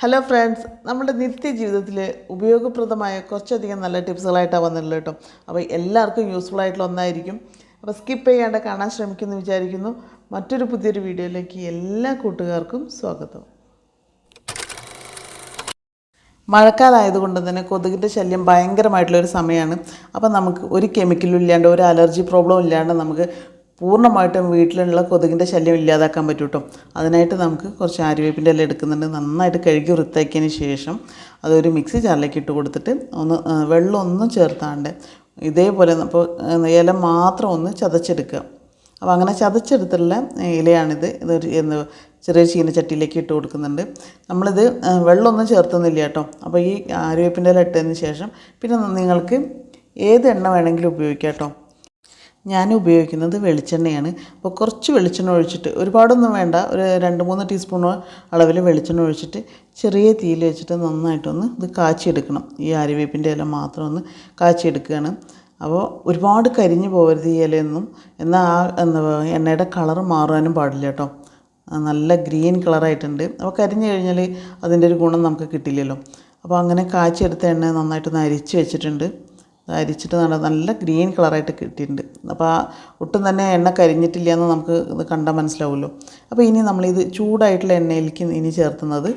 Hello friends നമ്മുടെ നിത്യജീവിതത്തിൽ ഉപയോഗപ്രദമായ കുറച്ചധികം നല്ല ടിപ്സുകളായിട്ടാണ് വന്നിട്ടുള്ളത് കേട്ടോ. അപ്പോൾ എല്ലാവർക്കും യൂസ്ഫുൾ ആയിട്ടുള്ള ഒന്നായിരിക്കും. അപ്പോൾ സ്കിപ്പ് ചെയ്യാണ്ട് കാണാൻ ശ്രമിക്കുമെന്ന് വിചാരിക്കുന്നു. മറ്റൊരു പുതിയൊരു വീഡിയോയിലേക്ക് എല്ലാ കൂട്ടുകാർക്കും സ്വാഗതം. മഴക്കാലമായതുകൊണ്ട് തന്നെ കൊതുകിന്റെ ശല്യം ഭയങ്കരമായിട്ടുള്ളൊരു സമയമാണ്. അപ്പോൾ നമുക്ക് ഒരു കെമിക്കലും ഇല്ലാണ്ട് ഒരു അലർജി പ്രോബ്ലം ഇല്ലാണ്ട് നമുക്ക് പൂർണമായിട്ടും വീട്ടിലുള്ള കൊതുകിന്റെ ശല്യം ഇല്ലാതാക്കാൻ പറ്റും അതിനായിട്ട് നമുക്ക് കുറച്ച് ആര്യവേപ്പിന്റെ ഇല എടുക്കുന്നുണ്ട്. നന്നായിട്ട് കഴുകി വൃത്തിയാക്കിയതിന് ശേഷം അതൊരു മിക്സി ജാറിലേക്ക് ഇട്ട് കൊടുത്തിട്ട് ഒന്ന് വെള്ളം ഒന്നും ചേർത്താണ്ട് ഇതേപോലെ അപ്പോൾ ഇല മാത്രം ഒന്ന് ചതച്ചെടുക്കുക. അപ്പോൾ അങ്ങനെ ചതച്ചെടുത്തുള്ള ഇലയാണിത്. ഇതൊരു എന്ന് ചെറിയ ചീനച്ചട്ടിയിലേക്ക് ഇട്ട് കൊടുക്കുന്നുണ്ട്. നമ്മളിത് വെള്ളമൊന്നും ചേർത്തുന്നില്ല കേട്ടോ. അപ്പോൾ ഈ ആര്യവേപ്പിന്റെ ഇല ഇട്ടതിന് ശേഷം പിന്നെ നിങ്ങൾക്ക് ഏത് എണ്ണ വേണമെങ്കിലും ഉപയോഗിക്കാം കേട്ടോ. ഞാൻ ഉപയോഗിക്കുന്നത് വെളിച്ചെണ്ണയാണ്. അപ്പോൾ കുറച്ച് വെളിച്ചെണ്ണ ഒഴിച്ചിട്ട് ഒരുപാടൊന്നും വേണ്ട. ഒരു രണ്ട് മൂന്ന് ടീസ്പൂണോ അളവിൽ വെളിച്ചെണ്ണ ഒഴിച്ചിട്ട് ചെറിയ തീയിൽ വെച്ചിട്ട് നന്നായിട്ടൊന്ന് ഇത് കാച്ചിയെടുക്കണം. ഈ ആര്യവേപ്പിന്റെ ഇല മാത്രം ഒന്ന് കാച്ചിയെടുക്കുകയാണ്. അപ്പോൾ ഒരുപാട് കരിഞ്ഞു പോകരുത് ഈ ഇലയൊന്നും. എന്നാൽ ആ എന്താ എണ്ണയുടെ കളർ മാറാനും പാടില്ല കേട്ടോ. നല്ല ഗ്രീൻ കളറായിട്ടുണ്ട്. അപ്പോൾ കരിഞ്ഞു കഴിഞ്ഞാൽ അതിന്റെ ഒരു ഗുണം നമുക്ക് കിട്ടില്ലല്ലോ. അപ്പോൾ അങ്ങനെ കാച്ചിയെടുത്ത എണ്ണ നന്നായിട്ടൊന്ന് അരിച്ച് വെച്ചിട്ടുണ്ട്. അരിച്ചിട്ട് നല്ല നല്ല ഗ്രീൻ കളറായിട്ട് കിട്ടിയിട്ടുണ്ട്. അപ്പോൾ ആ ഒട്ടും തന്നെ എണ്ണ കരിഞ്ഞിട്ടില്ല എന്ന് നമുക്ക് ഇത് കണ്ടാൽ മനസ്സിലാവുമല്ലോ. അപ്പോൾ ഇനി നമ്മളിത് ചൂടായിട്ടുള്ള എണ്ണയിലേക്ക് ഇനി ചേർത്തുന്നത്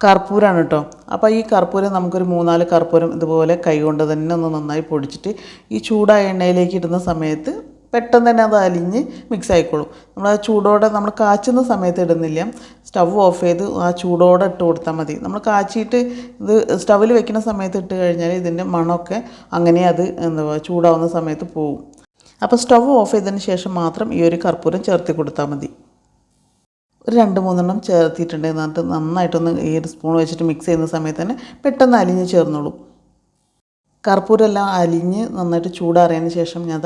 കർപ്പൂരമാണ് കേട്ടോ. അപ്പോൾ ഈ കർപ്പൂരം നമുക്കൊരു മൂന്നാൽ കർപ്പൂരം ഇതുപോലെ കൈകൊണ്ട് തന്നെ ഒന്ന് നന്നായി പൊടിച്ചിട്ട് ഈ ചൂടായ എണ്ണയിലേക്ക് ഇടുന്ന സമയത്ത് പെട്ടെന്ന് തന്നെ അത് അലിഞ്ഞ് മിക്സ് ആയിക്കോളും. നമ്മൾ ആ ചൂടോടെ നമ്മൾ കാച്ചുന്ന സമയത്ത് ഇടുന്നില്ല. സ്റ്റവ് ഓഫ് ചെയ്ത് ആ ചൂടോടെ ഇട്ട് കൊടുത്താൽ മതി. നമ്മൾ കാച്ചിയിട്ട് ഇത് സ്റ്റവിൽ വെക്കുന്ന സമയത്ത് ഇട്ട് കഴിഞ്ഞാൽ ഇതിന്റെ മണമൊക്കെ അങ്ങനെ അത് എന്താ ചൂടാവുന്ന സമയത്ത് പോവും. അപ്പോൾ സ്റ്റവ് ഓഫ് ചെയ്തതിന് ശേഷം മാത്രം ഈ ഒരു കർപ്പൂരം ചേർത്ത് കൊടുത്താൽ മതി. ഒരു രണ്ട് മൂന്നെണ്ണം ചേർത്തിട്ടുണ്ട് എന്നിട്ട് നന്നായിട്ടൊന്ന് ഈ ഒരു സ്പൂൺ വെച്ചിട്ട് മിക്സ് ചെയ്യുന്ന സമയത്ത് തന്നെ പെട്ടെന്ന് അലിഞ്ഞ് ചേർന്നോളും. കർപ്പൂരെല്ലാം അലിഞ്ഞ് നന്നായിട്ട് ചൂടാറിയതിന് ശേഷം ഞാൻ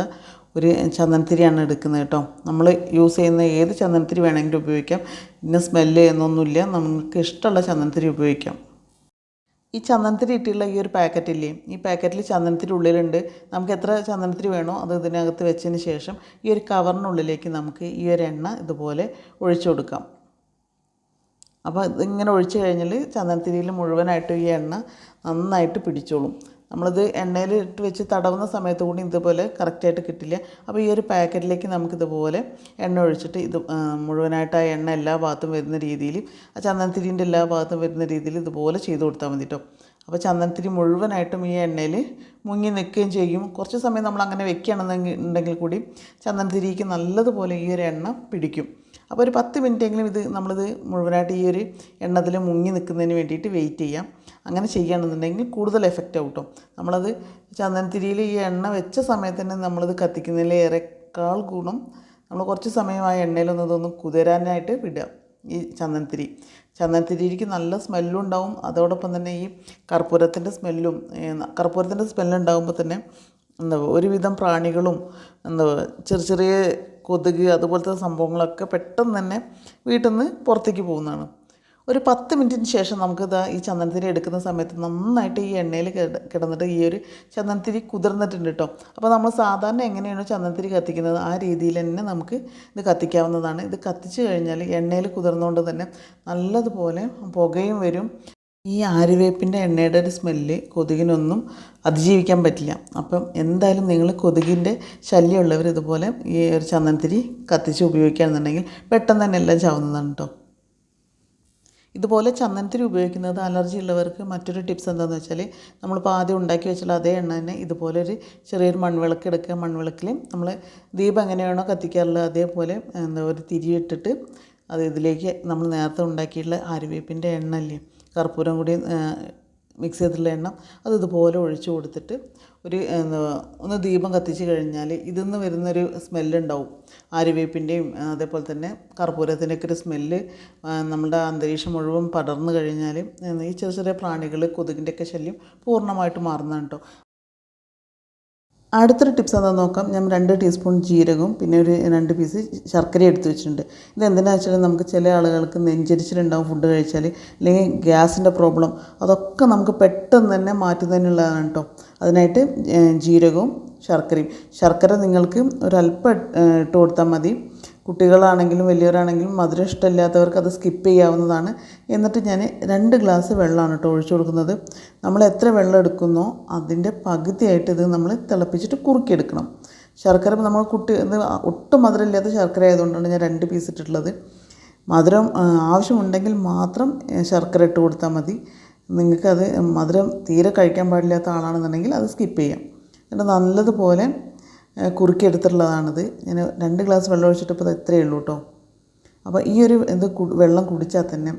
ഒരു ചന്ദനത്തിരിയാണ് എടുക്കുന്നത് കേട്ടോ. നമ്മൾ യൂസ് ചെയ്യുന്ന ഏത് ചന്ദനത്തിരി വേണമെങ്കിലും ഉപയോഗിക്കാം. ഇന്ന സ്മെല്ല് എന്നൊന്നുമില്ല. നമുക്ക് ഇഷ്ടമുള്ള ചന്ദനത്തിരി ഉപയോഗിക്കാം. ഈ ചന്ദനത്തിരി ഇട്ടുള്ള ഈ ഒരു പാക്കറ്റ് ഇല്ലേ? ഈ പാക്കറ്റിൽ ചന്ദനത്തിരി ഉള്ളിലുണ്ട്. നമുക്ക് എത്ര ചന്ദനത്തിരി വേണോ അത് ഇതിനകത്ത് വെച്ചതിന് ശേഷം ഈ ഒരു കവറിനുള്ളിലേക്ക് നമുക്ക് ഈ ഒരു എണ്ണ ഇതുപോലെ ഒഴിച്ചു കൊടുക്കാം. അപ്പോൾ ഇതിങ്ങനെ ഒഴിച്ചു കഴിഞ്ഞാൽ ചന്ദനത്തിരിയിൽ മുഴുവനായിട്ട് ഈ എണ്ണ നന്നായിട്ട് പിടിച്ചോളും. നമ്മളിത് എണ്ണയിൽ ഇട്ട് വെച്ച് തടവുന്ന സമയത്ത് കൂടി ഇതുപോലെ കറക്റ്റായിട്ട് കിട്ടില്ല. അപ്പോൾ ഈ ഒരു പാക്കറ്റിലേക്ക് നമുക്കിതുപോലെ എണ്ണ ഒഴിച്ചിട്ട് ഇത് മുഴുവനായിട്ട് ആ എണ്ണ എല്ലാ ഭാഗത്തും വരുന്ന രീതിയിൽ ആ ചന്ദനത്തിരിന്റെ എല്ലാ ഭാഗത്തും വരുന്ന രീതിയിൽ ഇതുപോലെ ചെയ്ത് കൊടുത്താൽ മതി കേട്ടോ അപ്പോൾ ചന്ദനത്തിരി മുഴുവനായിട്ടും ഈ എണ്ണയിൽ മുങ്ങി നിൽക്കുകയും ചെയ്യും. കുറച്ച് സമയം നമ്മൾ അങ്ങനെ വെക്കുകയാണെന്നെങ്കിൽ ഉണ്ടെങ്കിൽ കൂടി ചന്ദനത്തിരിക്ക് നല്ലതുപോലെ ഈ ഒരു എണ്ണ പിടിക്കും. അപ്പോൾ ഒരു പത്ത് മിനിറ്റെങ്കിലും ഇത് നമ്മളിത് മുഴുവനായിട്ട് ഈ ഒരു എണ്ണത്തിൽ മുങ്ങി നിൽക്കുന്നതിന് വേണ്ടിയിട്ട് വെയിറ്റ് ചെയ്യാം. അങ്ങനെ ചെയ്യുകയാണെന്നുണ്ടെങ്കിൽ കൂടുതൽ എഫക്റ്റ് ആവും കേട്ടോ നമ്മളത് ചന്ദനത്തിരിയിൽ ഈ എണ്ണ വെച്ച സമയത്ത് തന്നെ നമ്മളത് കത്തിക്കുന്നതിലേറെക്കാൾ ഗുണം നമ്മൾ കുറച്ച് സമയം ആ എണ്ണയിലൊന്ന് ഇതൊന്ന് കുതിരാനായിട്ട് വിടുക ഈ ചന്ദനത്തിരി. ചന്ദനത്തിരിക്ക് നല്ല സ്മെല്ലും ഉണ്ടാവും. അതോടൊപ്പം തന്നെ ഈ കർപ്പൂരത്തിന്റെ സ്മെല്ലും കർപ്പൂരത്തിന്റെ സ്മെല്ലുണ്ടാകുമ്പോൾ തന്നെ എന്താ ഒരുവിധം പ്രാണികളും എന്താ ചെറിയ ചെറിയ കൊതുക് അതുപോലത്തെ സംഭവങ്ങളൊക്കെ പെട്ടെന്ന് തന്നെ വീട്ടിൽ നിന്ന് പുറത്തേക്ക് പോകുന്നതാണ്. ഒരു പത്ത് മിനിറ്റിന് ശേഷം നമുക്കിത് ഈ ചന്ദനത്തിരി എടുക്കുന്ന സമയത്ത് നന്നായിട്ട് ഈ എണ്ണയിൽ കിടന്നിട്ട് ഈ ഒരു ചന്ദനത്തിരി കുതിർന്നിട്ടുണ്ട് കേട്ടോ. അപ്പോൾ നമ്മൾ സാധാരണ എങ്ങനെയാണോ ചന്ദനത്തിരി കത്തിക്കുന്നത് ആ രീതിയിൽ തന്നെ നമുക്ക് ഇത് കത്തിക്കാവുന്നതാണ്. ഇത് കത്തിച്ച് കഴിഞ്ഞാൽ എണ്ണയിൽ കുതിർന്നുകൊണ്ട് തന്നെ നല്ലതുപോലെ പുകയും വരും. ഈ ആര്യവേപ്പിന്റെ എണ്ണയുടെ ഒരു സ്മെല്ല് കൊതുകിനൊന്നും അതിജീവിക്കാൻ പറ്റില്ല. അപ്പം എന്തായാലും നിങ്ങൾ കൊതുകിന്റെ ശല്യമുള്ളവർ ഇതുപോലെ ഈ ഒരു ചന്ദനത്തിരി കത്തിച്ച് ഉപയോഗിക്കുകയാണെന്നുണ്ടെങ്കിൽ പെട്ടെന്ന് തന്നെ എല്ലാം ചാവുന്നതാണ് കേട്ടോ. ഇതുപോലെ ചന്ദനത്തിരി ഉപയോഗിക്കുന്നത് അലർജി ഉള്ളവർക്ക് മറ്റൊരു ടിപ്സ് എന്താണെന്ന് വെച്ചാൽ നമ്മളിപ്പോൾ ആദ്യം ഉണ്ടാക്കി വെച്ചാൽ അതേ എണ്ണ തന്നെ ഇതുപോലെ ഒരു ചെറിയൊരു മൺവിളക്ക് എടുക്കുക. മൺവിളക്കിൽ നമ്മൾ ദീപം എങ്ങനെയാണോ കത്തിക്കാറുള്ളത് അതേപോലെ എന്താ ഒരു തിരി ഇട്ടിട്ട് അത് ഇതിലേക്ക് നമ്മൾ നേരത്തെ ഉണ്ടാക്കിയിട്ടുള്ള ആര്യവേപ്പിന്റെ എണ്ണ അല്ലേ? കർപ്പൂരം കൂടി മിക്സ് ചെയ്തിട്ടുള്ള എണ്ണ അത് ഇതുപോലെ ഒഴിച്ചു കൊടുത്തിട്ട് ഒരു ഒന്ന് ദീപം കത്തിച്ച് കഴിഞ്ഞാൽ ഇതിൽ നിന്ന് വരുന്നൊരു സ്മെല്ലുണ്ടാവും. ആര്യവേപ്പിന്റെയും അതേപോലെ തന്നെ കർപ്പൂരത്തിന്റെയൊക്കെ ഒരു സ്മെല്ല് നമ്മുടെ അന്തരീക്ഷം മുഴുവൻ പടർന്നു കഴിഞ്ഞാൽ ഈ ചെറിയ ചെറിയ പ്രാണികൾ കൊതുകിന്റെയൊക്കെ ശല്യം പൂർണമായിട്ട് മാറുന്നതാണ് കേട്ടോ അടുത്തൊരു ടിപ്സ് എന്താണെന്ന് നോക്കാം. ഞാൻ രണ്ട് ടീസ്പൂൺ ജീരകവും പിന്നെ ഒരു രണ്ട് പീസ് ശർക്കര എടുത്ത് വെച്ചിട്ടുണ്ട്. ഇത് എന്തിനാ വെച്ചാൽ നമുക്ക് ചില ആളുകൾക്ക് നെഞ്ചരിച്ചിലുണ്ടാവും ഫുഡ് കഴിച്ചാൽ അല്ലെങ്കിൽ ഗ്യാസിന്റെ പ്രോബ്ലം അതൊക്കെ നമുക്ക് പെട്ടെന്ന് തന്നെ മാറ്റുന്നതിനുള്ളതാണ് കേട്ടോ അതിനായിട്ട് ജീരകവും ശർക്കരയും. ശർക്കര നിങ്ങൾക്ക് ഒരല്പം ഇട്ട് കൊടുത്താൽ മതി. കുട്ടികളാണെങ്കിലും വലിയവരാണെങ്കിലും മധുരം ഇഷ്ടമില്ലാത്തവർക്ക് അത് സ്കിപ്പ് ചെയ്യാവുന്നതാണ്. എന്നിട്ട് ഞാൻ രണ്ട് ഗ്ലാസ് വെള്ളമാണ് കേട്ടോ ഒഴിച്ചു കൊടുക്കുന്നത്. നമ്മൾ എത്ര വെള്ളം എടുക്കുന്നോ അതിന്റെ പകുതിയായിട്ട് ഇത് നമ്മൾ തിളപ്പിച്ചിട്ട് കുറുക്കിയെടുക്കണം. ശർക്കര നമ്മൾ കുട്ടി ഒട്ടും മധുരമില്ലാത്ത ശർക്കര ആയതുകൊണ്ടാണ് ഞാൻ രണ്ട് പീസ് ഇട്ടിട്ടുള്ളത്. മധുരം ആവശ്യമുണ്ടെങ്കിൽ മാത്രം ശർക്കര ഇട്ട് കൊടുത്താൽ മതി. നിങ്ങൾക്കത് മധുരം തീരെ കഴിക്കാൻ പാടില്ലാത്ത ആളാണെന്നുണ്ടെങ്കിൽ അത് സ്കിപ്പ് ചെയ്യാം. എന്നിട്ട് നല്ലതുപോലെ കുറുക്കിയെടുത്തിട്ടുള്ളതാണിത് ഞാൻ രണ്ട് ഗ്ലാസ് വെള്ളം ഒഴിച്ചിട്ട് ഇപ്പോൾ ഇത് ഇത്രയേ ഉള്ളൂ കേട്ടോ അപ്പോൾ ഈ ഒരു ഇത് വെള്ളം കുടിച്ചാൽ തന്നെ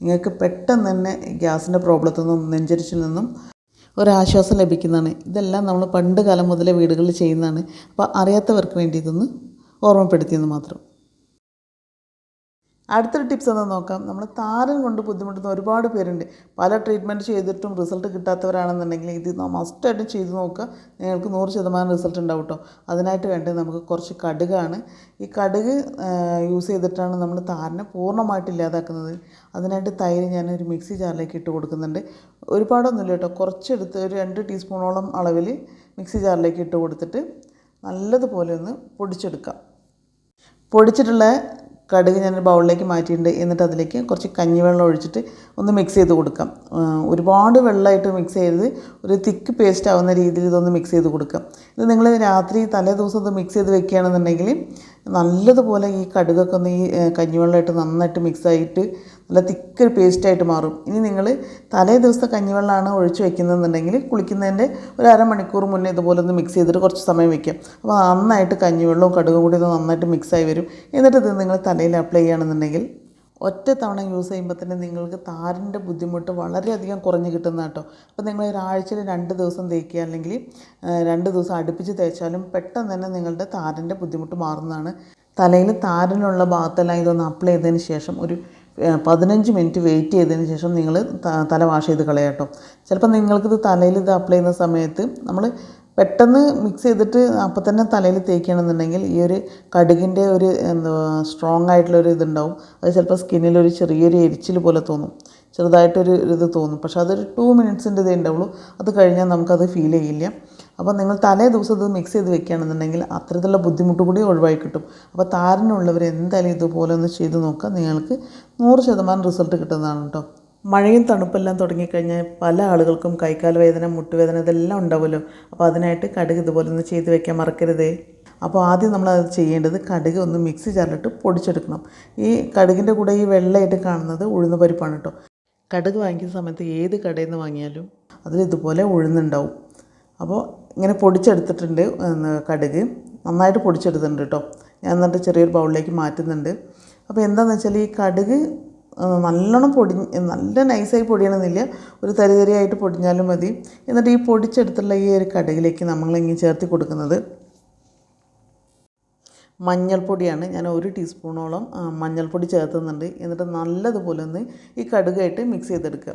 നിങ്ങൾക്ക് പെട്ടെന്ന് തന്നെ ഗ്യാസിന്റെ പ്രോബ്ലത്തിൽ നിന്നും നെഞ്ചരിച്ചിൽ നിന്നും ഒരാശ്വാസം ലഭിക്കുന്നതാണ്. ഇതെല്ലാം നമ്മൾ പണ്ട് കാലം മുതലേ വീടുകളിൽ ചെയ്യുന്നതാണ്. അപ്പോൾ അറിയാത്തവർക്ക് വേണ്ടി ഇതൊന്ന് ഓർമ്മപ്പെടുത്തിയെന്ന് മാത്രം. അടുത്തൊരു ടിപ്സ് എന്താ നോക്കാം. നമ്മൾ താരൻ കൊണ്ട് ബുദ്ധിമുട്ടുന്ന ഒരുപാട് പേരുണ്ട്. പല ട്രീറ്റ്മെന്റ് ചെയ്തിട്ടും റിസൾട്ട് കിട്ടാത്തവരാണെന്നുണ്ടെങ്കിൽ ഇത് മസ്റ്റായിട്ടും ചെയ്ത് നോക്കുക. നിങ്ങൾക്ക് നൂറ് ശതമാനം റിസൾട്ട് ഉണ്ടാവും കേട്ടോ അതിനായിട്ട് വേണ്ടത് നമുക്ക് കുറച്ച് കടുകാണ്. ഈ കടുക് യൂസ് ചെയ്തിട്ടാണ് നമ്മൾ താരനെ പൂർണമായിട്ട് ഇല്ലാതാക്കുന്നത്. അതിനായിട്ട് തൈര് ഞാൻ ഒരു മിക്സി ജാറിലേക്ക് ഇട്ട് കൊടുക്കുന്നുണ്ട്. ഒരുപാടൊന്നുമില്ല കേട്ടോ കുറച്ചെടുത്ത് ഒരു രണ്ട് ടീസ്പൂണോളം അളവിൽ മിക്സി ജാറിലേക്ക് ഇട്ട് കൊടുത്തിട്ട് നല്ലതുപോലെ ഒന്ന് പൊടിച്ചെടുക്കാം. പൊടിച്ചിട്ടുള്ള കടുക് ഞാൻ ബൗളിലേക്ക് മാറ്റിയിട്ടുണ്ട്. എന്നിട്ട് അതിലേക്ക് കുറച്ച് കഞ്ഞിവെള്ളം ഒഴിച്ചിട്ട് ഒന്ന് മിക്സ് ചെയ്ത് കൊടുക്കാം. ഒരുപാട് വെള്ളമായിട്ട് മിക്സ് ചെയ്ത് ഒരു തിക്ക് പേസ്റ്റ് ആവുന്ന രീതിയിൽ ഇതൊന്ന് മിക്സ് ചെയ്ത് കൊടുക്കാം. ഇത് നിങ്ങൾ രാത്രി തലേ ദിവസം ഇത് മിക്സ് ചെയ്ത് വെക്കുകയാണെന്നുണ്ടെങ്കിൽ നല്ലതുപോലെ ഈ കടുകൊക്കെ ഒന്ന് ഈ കഞ്ഞിവെള്ളമായിട്ട് നന്നായിട്ട് മിക്സ് ആയിട്ട് നല്ല തിക്ക് പേസ്റ്റായിട്ട് മാറും. ഇനി നിങ്ങൾ തലേ ദിവസത്തെ കഞ്ഞിവെള്ളമാണ് ഒഴിച്ച് വെക്കുന്നതെന്നുണ്ടെങ്കിൽ കുളിക്കുന്നതിന്റെ ഒരു അരമണിക്കൂർ മുന്നേ ഇതുപോലെ ഒന്ന് മിക്സ് ചെയ്തിട്ട് കുറച്ച് സമയം വെക്കാം. അപ്പോൾ നന്നായിട്ട് കഞ്ഞിവെള്ളവും കടുകും കൂടി ഇത് നന്നായിട്ട് മിക്സായി വരും. എന്നിട്ട് ഇത് നിങ്ങൾ തലയിൽ അപ്ലൈ ചെയ്യുകയാണെന്നുണ്ടെങ്കിൽ ഒറ്റ തവണ യൂസ് ചെയ്യുമ്പോൾ തന്നെ നിങ്ങൾക്ക് താരന്റെ ബുദ്ധിമുട്ട് വളരെയധികം കുറഞ്ഞ് കിട്ടുന്ന കേട്ടോ. അപ്പോൾ നിങ്ങൾ ഒരാഴ്ചയിൽ രണ്ട് ദിവസം തേക്കുക അല്ലെങ്കിൽ രണ്ട് ദിവസം അടുപ്പിച്ച് തേച്ചാലും പെട്ടെന്ന് തന്നെ നിങ്ങളുടെ താരന്റെ ബുദ്ധിമുട്ട് മാറുന്നതാണ്. തലയിൽ താരനുള്ള ഭാഗത്തെല്ലാം ഇതൊന്ന് അപ്ലൈ ചെയ്തതിന് ശേഷം ഒരു പതിനഞ്ച് മിനിറ്റ് വെയിറ്റ് ചെയ്തതിന് ശേഷം നിങ്ങൾ തല വാഷ് ചെയ്ത് കളയാം കേട്ടോ. ചിലപ്പോൾ നിങ്ങൾക്കിത് തലയിൽ ഇത് അപ്ലൈ ചെയ്യുന്ന സമയത്ത് നമ്മൾ പെട്ടെന്ന് മിക്സ് ചെയ്തിട്ട് അപ്പം തന്നെ തലയിൽ തേക്കുകയാണെന്നുണ്ടെങ്കിൽ ഈ ഒരു കടുകിന്റെ ഒരു എന്താ സ്ട്രോങ് ആയിട്ടുള്ള ഒരു ഇതുണ്ടാവും. അത് ചിലപ്പോൾ സ്കിന്നിലൊരു ചെറിയൊരു എരിച്ചിൽ പോലെ തോന്നും. ചെറുതായിട്ടൊരു ഇത് തോന്നും. പക്ഷേ അതൊരു ടു മിനിറ്റ്സിന്റെ ഇതേ ഉണ്ടാവുള്ളൂ. അത് കഴിഞ്ഞാൽ നമുക്കത് ഫീൽ ചെയ്യില്ല. അപ്പോൾ നിങ്ങൾ തലേ ദിവസം ഇത് മിക്സ് ചെയ്ത് വെക്കുകയാണെന്നുണ്ടെങ്കിൽ അത്തരത്തിലുള്ള ബുദ്ധിമുട്ട് കൂടി ഒഴിവായി കിട്ടും. അപ്പോൾ താരനുള്ളവർ എന്തായാലും ഇതുപോലെ ഒന്ന് ചെയ്ത് നോക്കുക. നിങ്ങൾക്ക് നൂറ് ശതമാനം റിസൾട്ട് കിട്ടുന്നതാണ് കേട്ടോ. മഴയും തണുപ്പെല്ലാം തുടങ്ങിക്കഴിഞ്ഞാൽ പല ആളുകൾക്കും കൈക്കാൽ വേദന മുട്ടുവേദന ഇതെല്ലാം ഉണ്ടാവുമല്ലോ. അപ്പോൾ അതിനായിട്ട് കടുക് ഇതുപോലെ ഒന്ന് ചെയ്ത് വെക്കാൻ മറക്കരുതേ. അപ്പോൾ ആദ്യം നമ്മൾ അത് ചെയ്യേണ്ടത് കടുക് ഒന്ന് മിക്സ് ജാറിലിട്ട് പൊടിച്ചെടുക്കണം. ഈ കടുകിന്റെ കൂടെ ഈ വെള്ളമായിട്ട് കാണുന്നത് ഉഴുന്ന പരിപ്പാണ് കേട്ടോ. കടുക് വാങ്ങിക്കുന്ന സമയത്ത് ഏത് കടയിൽ നിന്ന് വാങ്ങിയാലും അതിൽ ഇതുപോലെ ഉഴുന്നുണ്ടാവും. അപ്പോൾ ഇങ്ങനെ പൊടിച്ചെടുത്തിട്ടുണ്ട് കടുക്. നന്നായിട്ട് പൊടിച്ചെടുത്തിട്ടുണ്ട് കേട്ടോ. ഞാൻ എന്നിട്ട് ചെറിയൊരു ബൗളിലേക്ക് മാറ്റുന്നുണ്ട്. അപ്പോൾ എന്താണെന്ന് വെച്ചാൽ ഈ കടുക് നല്ലോണം പൊടി നല്ല നൈസായി പൊടിയണമെന്നില്ല. ഒരു തരി തരിയായിട്ട് പൊടിഞ്ഞാലും മതി. എന്നിട്ട് ഈ പൊടിച്ചെടുത്തുള്ള ഈ ഒരു കടുകിലേക്ക് നമ്മളിങ്ങനെ ചേർത്തി കൊടുക്കുന്നത് മഞ്ഞൾപ്പൊടിയാണ്. ഞാൻ ഒരു ടീസ്പൂണോളം മഞ്ഞൾപ്പൊടി ചേർത്തുന്നുണ്ട് എന്നിട്ട് നല്ലതുപോലെ ഒന്ന് ഈ കടുകായിട്ട് മിക്സ് ചെയ്തെടുക്കുക.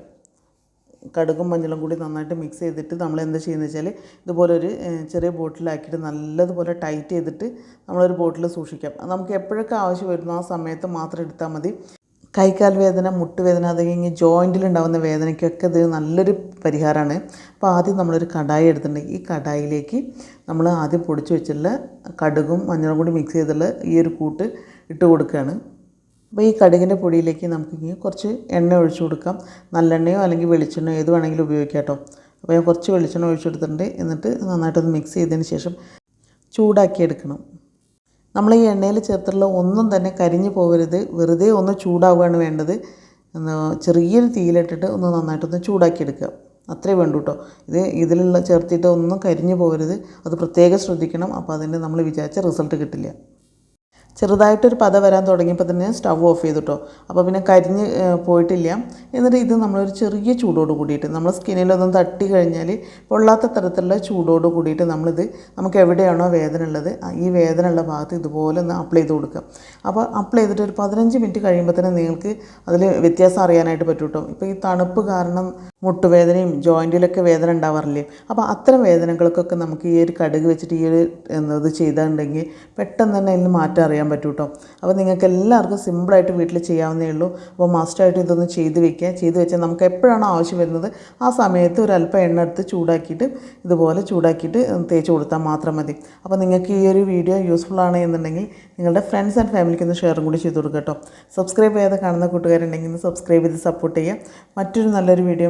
കടുകും മഞ്ഞളും കൂടി നന്നായിട്ട് മിക്സ് ചെയ്തിട്ട് നമ്മൾ എന്താ ചെയ്യുന്നത് വെച്ചാൽ ഇതുപോലെ ഒരു ചെറിയ ബോട്ടിലാക്കിയിട്ട് നല്ലതുപോലെ ടൈറ്റ് ചെയ്തിട്ട് നമ്മളൊരു ബോട്ടിൽ സൂക്ഷിക്കാം. നമുക്ക് എപ്പോഴൊക്കെ ആവശ്യം വരുന്നു ആ സമയത്ത് മാത്രം എടുത്താൽ മതി. കൈക്കാൽ വേദന മുട്ടുവേദന അത് കഴിഞ്ഞ് ജോയിന്റിലുണ്ടാകുന്ന വേദനയ്ക്കൊക്കെ ഇത് നല്ലൊരു പരിഹാരമാണ്. അപ്പോൾ ആദ്യം നമ്മളൊരു കടായി എടുത്തിട്ടുണ്ടെങ്കിൽ ഈ കടായിലേക്ക് നമ്മൾ ആദ്യം പൊടിച്ച് വെച്ചിട്ടുള്ള കടുകും മഞ്ഞളും കൂടി മിക്സ് ചെയ്തുള്ള ഈ ഒരു കൂട്ട് ഇട്ട് കൊടുക്കുകയാണ്. അപ്പോൾ ഈ കടുകിന്റെ പൊടിയിലേക്ക് നമുക്ക് കുറച്ച് എണ്ണ ഒഴിച്ചു കൊടുക്കാം. നല്ലെണ്ണയോ അല്ലെങ്കിൽ വെളിച്ചെണ്ണയോ ഏത് വേണമെങ്കിലും ഉപയോഗിക്കാം കേട്ടോ. അപ്പോൾ ഞാൻ കുറച്ച് വെളിച്ചെണ്ണ ഒഴിച്ചു കൊടുത്തിട്ടുണ്ട്. എന്നിട്ട് നന്നായിട്ടൊന്ന് മിക്സ് ചെയ്തതിന് ശേഷം ചൂടാക്കി എടുക്കണം. നമ്മൾ ഈ എണ്ണയിൽ ചേർത്തുള്ള ഒന്നും തന്നെ കരിഞ്ഞു പോകരുത്. വെറുതെ ഒന്ന് ചൂടാവുകയാണ് വേണ്ടത്. ചെറിയൊരു തീയിലിട്ടിട്ട് ഒന്ന് നന്നായിട്ടൊന്ന് ചൂടാക്കി എടുക്കുക. അത്രേ വേണ്ടൂ കേട്ടോ. ഇത് ഇതിലുള്ള ചേർത്തിട്ട് ഒന്നും കരിഞ്ഞു പോകരുത്. അത് പ്രത്യേകം ശ്രദ്ധിക്കണം. അപ്പോൾ അതിന്റെ നമ്മൾ വിചാരിച്ച റിസൾട്ട് കിട്ടില്ല. ചെറുതായിട്ടൊരു പത വരാൻ തുടങ്ങിയപ്പോൾ തന്നെ സ്റ്റവ് ഓഫ് ചെയ്തു കേട്ടോ അപ്പോൾ പിന്നെ കരിഞ്ഞ് പോയിട്ടില്ല. എന്നിട്ട് ഇത് നമ്മളൊരു ചെറിയ ചൂടോട് കൂടിയിട്ട് നമ്മൾ സ്കിന്നിലൊന്നും തട്ടി കഴിഞ്ഞാൽ പൊള്ളാത്ത തരത്തിലുള്ള ചൂടോട് കൂടിയിട്ട് നമ്മളിത് നമുക്ക് എവിടെയാണോ വേദന ഉള്ളത് ഈ വേദന ഉള്ള ഭാഗത്ത് ഇതുപോലെ ഒന്ന് അപ്ലൈ ചെയ്ത് കൊടുക്കുക. അപ്പോൾ അപ്ലൈ ചെയ്തിട്ട് ഒരു പതിനഞ്ച് മിനിറ്റ് കഴിയുമ്പോൾ തന്നെ നിങ്ങൾക്ക് അതിൽ വ്യത്യാസം അറിയാനായിട്ട് പറ്റും കേട്ടോ ഇപ്പോൾ ഈ തണുപ്പ് കാരണം മുട്ടുവേദനയും ജോയിന്റിലൊക്കെ വേദന ഉണ്ടാവാറില്ലേ? അപ്പോൾ അത്തരം വേദനകൾക്കൊക്കെ നമുക്ക് ഈ ഒരു കടുക് വെച്ചിട്ട് ഈ ഒരു എന്നത് ചെയ്തിട്ടുണ്ടെങ്കിൽ പെട്ടെന്ന് തന്നെ ഇതിന് മാറ്റം അറിയാൻ പറ്റും കേട്ടോ അപ്പോൾ നിങ്ങൾക്ക് എല്ലാവർക്കും സിമ്പിളായിട്ട് വീട്ടിൽ ചെയ്യാവുന്നേ ഉള്ളൂ. അപ്പോൾ മസ്റ്റായിട്ട് ഇതൊന്ന് ചെയ്ത് വെക്കുക. ചെയ്ത് വെച്ചാൽ നമുക്ക് എപ്പോഴാണോ ആവശ്യം വരുന്നത് ആ സമയത്ത് ഒരു അല്പം എണ്ണ എടുത്ത് ചൂടാക്കിയിട്ട് ഇതുപോലെ ചൂടാക്കിയിട്ട് തേച്ച് കൊടുത്താൽ മാത്രം മതി. അപ്പോൾ നിങ്ങൾക്ക് ഈ ഒരു വീഡിയോ യൂസ്ഫുൾ ആണ് എന്നുണ്ടെങ്കിൽ നിങ്ങളുടെ ഫ്രണ്ട്സ് ആൻഡ് ഫാമിലിക്ക് ഒന്ന് ഷെയറും കൂടി ചെയ്ത് കൊടുക്കുക കേട്ടോ സബ്സ്ക്രൈബ് ചെയ്യാതെ കാണുന്ന കൂട്ടുകാരുണ്ടെങ്കിൽ ഒന്ന് സബ്സ്ക്രൈബ് ചെയ്ത് സപ്പോർട്ട് ചെയ്യുക. മറ്റൊരു നല്ലൊരു വീഡിയോ